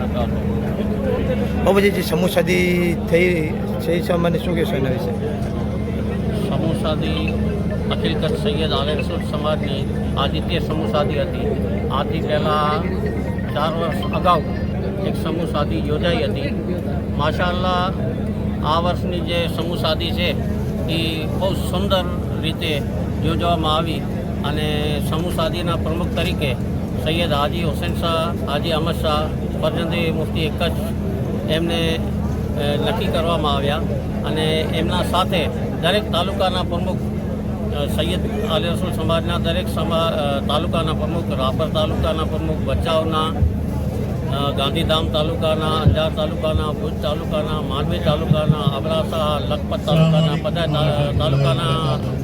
વબરકાતુહ બધી જે સમૂહ શાદી થઈ છે સામાન્ય શું કહેશો એના વિશે? સમૂહ શાદી અખિલ કચ્છ સૈયદ આલેરસુર સમાજની આદિત્ય સમૂહ શાદી હતી. આથી પહેલાં ચાર વર્ષ અગાઉ એક સમૂહ શાદી યોજાઈ હતી. માશાલ્લાહ આ વર્ષની જે સમૂહ શાદી છે, એ બહુ સુંદર રીતે યોજવામાં આવી અને સમૂહ શાદીના પ્રમુખ તરીકે સૈયદ હાજી હુસેન શાહ હાજી અહમદ શાહ ફરજંદી મુફ્તી જ એમને નક્કી કરવામાં આવ્યા અને એમના સાથે દરેક તાલુકાના પ્રમુખ સૈયદ આલી રસુલ સમાજના દરેક સમા તાલુકાના પ્રમુખ રાપર તાલુકાના પ્રમુખ ભચાઉના ગાંધીધામ તાલુકાના અંજાર તાલુકાના ભુજ તાલુકાના માંડવી તાલુકાના અબડાસા લખપત તાલુકાના બધા તાલુકાના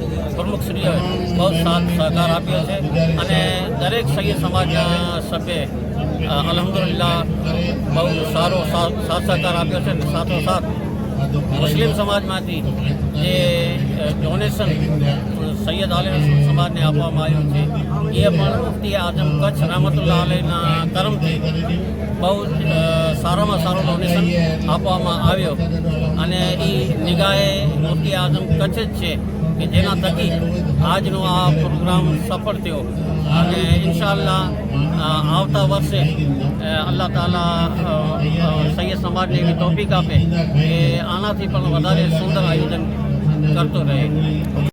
પ્રમુખશ્રીઓએ બહુ સાથ સહકાર આપ્યો છે અને દરેક સૈયદ સમાજના સભ્યે અ, અલ્હમ્દુલિલ્લાહ બહુ સારો સાથ સહકાર આપ્યો છે અને સાથોસાથ મુસ્લિમ સમાજમાંથી જે ડોનેશન સૈયદ આલે સમાજને આપવામાં આવ્યું છે એ પણ મુફ્તી આઝમ કચ્છ રહમતુલ્લાહ અલહીના કરમથી બહુ સારામાં સારું ડોનેશન આપવામાં આવ્યો. અને એ નિગાહે મુફ્તી આઝમ કચ્છ જ છે. કે જેના થકી આજનો આ પ્રોગ્રામ સફળ થયો. અને ઇન્શાઅલ્લાહ અ, આવતા વર્ષે અલ્લાહ તાલા સૈયદ સમાજને એવી ટોપિક આપે કે આનાથી પણ વધારે સુંદર આયોજન કરતો રહે.